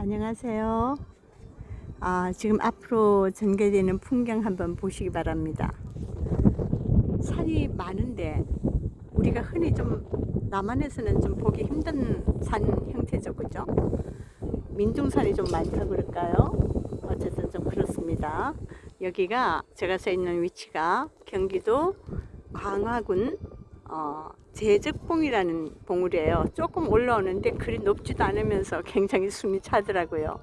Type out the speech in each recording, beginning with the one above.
안녕하세요. 아, 지금 앞으로 전개되는 풍경 한번 보시기 바랍니다. 산이 많은데 우리가 흔히 좀 남한에서는 좀 보기 힘든 산 형태죠, 그죠? 민둥산이 좀 많다 그럴까요? 어쨌든 좀 그렇습니다. 여기가 제가 서 있는 위치가 경기도 광화군 어, 제적봉이라는 봉우리예요. 조금 올라오는데 그리 높지도 않으면서 굉장히 숨이 차더라고요.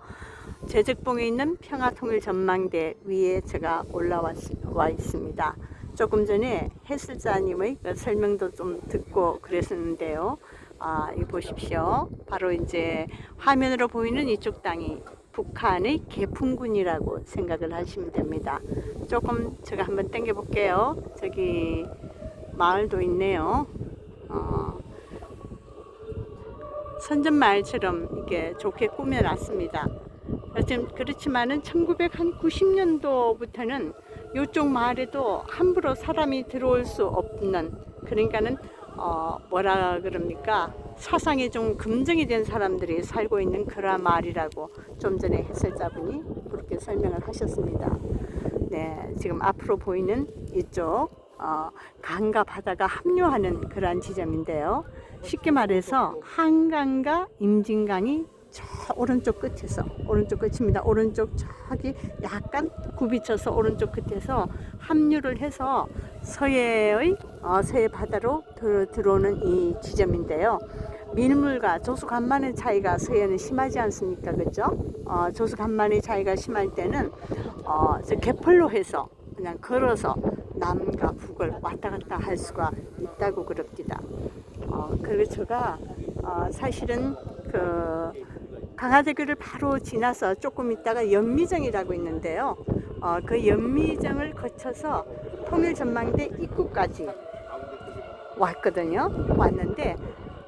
제적봉에 있는 평화통일 전망대 위에 제가 올라와 와 있습니다. 조금 전에 해설자님의 그 설명도 좀 듣고 그랬었는데요. 아, 이 보십시오. 바로 이제 화면으로 보이는 이쪽 땅이 북한의 개풍군이라고 생각을 하시면 됩니다. 조금 제가 한번 당겨 볼게요. 저기 마을도 있네요. 어, 선전 마을처럼 이렇게 좋게 꾸며놨습니다. 그렇지만은 1990년도부터는 이쪽 마을에도 함부로 사람이 들어올 수 없는 그러니까는 어 뭐라 그럽니까 사상이 좀 금정이 된 사람들이 살고 있는 그러한 마을이라고 좀 전에 해설자분이 그렇게 설명을 하셨습니다. 네, 지금 앞으로 보이는 이쪽 어, 강과 바다가 합류하는 그러한 지점인데요. 쉽게 말해서 한강과 임진강이 저 오른쪽 끝에서 오른쪽 끝입니다. 오른쪽 저기 약간 굽이쳐서 오른쪽 끝에서 합류를 해서 서해의 어, 서해 바다로 들, 들어오는 이 지점인데요. 밀물과 조수 간만의 차이가 서해는 심하지 않습니까, 그죠? 어, 조수 간만의 차이가 심할 때는 어, 저 개펄로 해서 그냥 걸어서 남과 북을 왔다 갔다 할 수가 있다고 그럽니다. 어, 그리고 제가 어, 사실은 그 강화대교를 바로 지나서 조금 있다가 연미정이라고 있는데요. 어, 그 연미정을 거쳐서 통일전망대 입구까지 왔거든요. 왔는데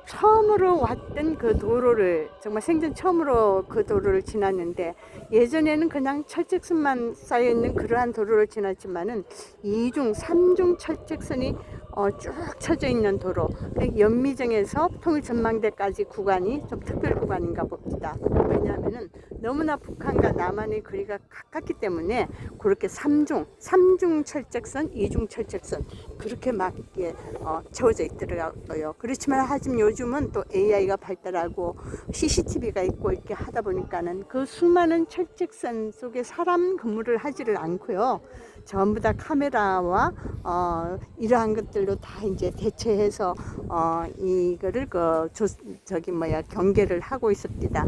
처음으로 왔던 그 도로를 정말 생전 처음으로 그 도로를 지났는데 예전에는 그냥 철책선만 쌓여 있는 그러한 도로를 지났지만은 이중, 삼중 철책선이 어, 쭉 쳐져 있는 도로. 그 연미정에서 통일 전망대까지 구간이 좀 특별 구간인가 봅니다. 왜냐하면은 너무나 북한과 남한의 거리가 가깝기 때문에 그렇게 삼중, 삼중 철책선, 이중 철책선 그렇게 막 이게 어, 채워져 있더라고요. 그렇지만 하지만 요즘 은 또 AI가 발달하고 CCTV가 있고 이렇게 하다 보니까는 그 수많은 철책선 속에 사람 근무를 하지를 않고요. 전부 다 카메라와 어, 이러한 것들로 다 이제 대체해서 어, 이거를 그 조, 저기 뭐야 경계를 하고 있습니다.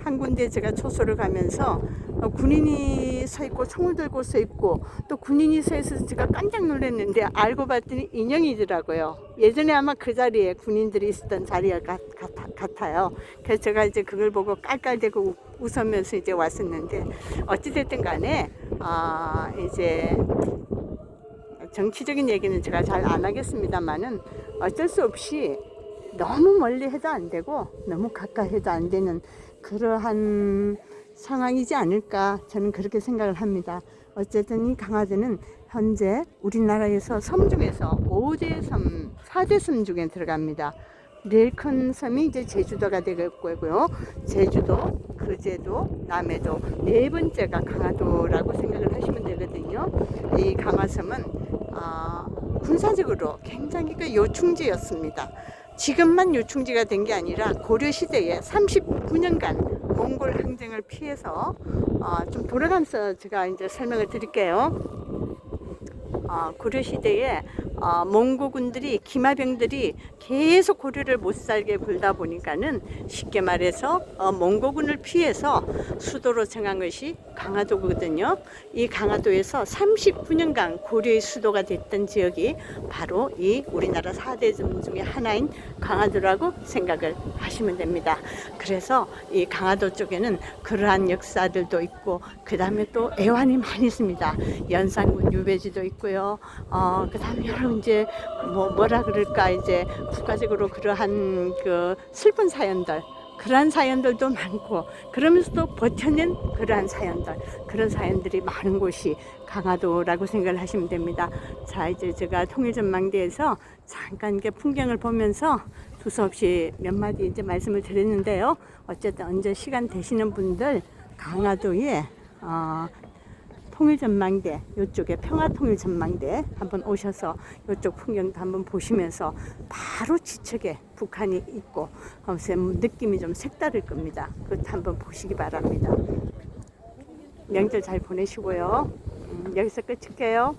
한 군데 제가 초소를 가면서 어, 군인이 서 있고 총을 들고 서 있고 또 군인이 서 있어서 제가 깜짝 놀랐는데 알고 봤더니 인형이더라고요. 예전에 아마 그 자리에 군인들이 있었던 자리가 같, 같, 같 아요. 그래서 제가 이제 그걸 보고 깔깔대고 웃- 웃으면서 이제 왔었는데 어찌됐든 간에 아 이제 정치적인 얘기는 제가 잘 안 하겠습니다만은 어쩔 수 없이 너무 멀리 해도 안 되고 너무 가까이 해도 안 되는 그러한 상황이지 않을까 저는 그렇게 생각을 합니다. 어쨌든 이 강화도는 현재 우리나라에서 섬 중에서 5대 섬, 4대 섬 중에 들어갑니다. 제일 큰 섬이 이제 제주도가 되겠고요. 제주도, 그제도, 남해도 네 번째가 강화도라고 생각을 하시면 되거든요. 이 강화섬은 아, 군사적으로 굉장히 그 요충지였습니다. 지금만 요충지가 된 게 아니라 고려 시대에 39년간 몽골 항쟁을 피해서 어, 좀 돌아가면서 제가 이제 설명을 드릴게요. 어, 고려 시대에 어, 몽고군들이 기마병들이 계속 고려를 못 살게 굴다 보니까는 쉽게 말해서 어, 몽고군을 피해서 수도로 정한 것이 강화도거든요. 이 강화도에서 39년간 고려의 수도가 됐던 지역이 바로 이 우리나라 4대 점 중에 하나인 강화도라고 생각을 하시면 됩니다. 그래서 이 강화도 쪽에는 그러한 역사들도 있고 그 다음에 또 애환이 많이 있습니다. 연산군 유배지도 있고요. 어, 그 다음에 여러 이제 뭐 뭐라 그럴까 이제 국가적으로 그러한 그 슬픈 사연들 그러한 사연들도 많고 그러면서도 버텨낸 그러한 사연들 그런 사연들이 많은 곳이 강화도라고 생각을 하시면 됩니다. 자 이제 제가 통일전망대에서 잠깐 이렇게 풍경을 보면서 두서없이 몇 마디 이제 말씀을 드렸는데요. 어쨌든 언제 시간 되시는 분들 강화도에 어, 통일전망대 이쪽에 평화통일전망대 한번 오셔서 이쪽 풍경도 한번 보시면서 바로 지척에 북한이 있고 느낌이 좀 색다를 겁니다. 그것도 한번 보시기 바랍니다. 명절 잘 보내시고요. 음, 여기서 끝일게요.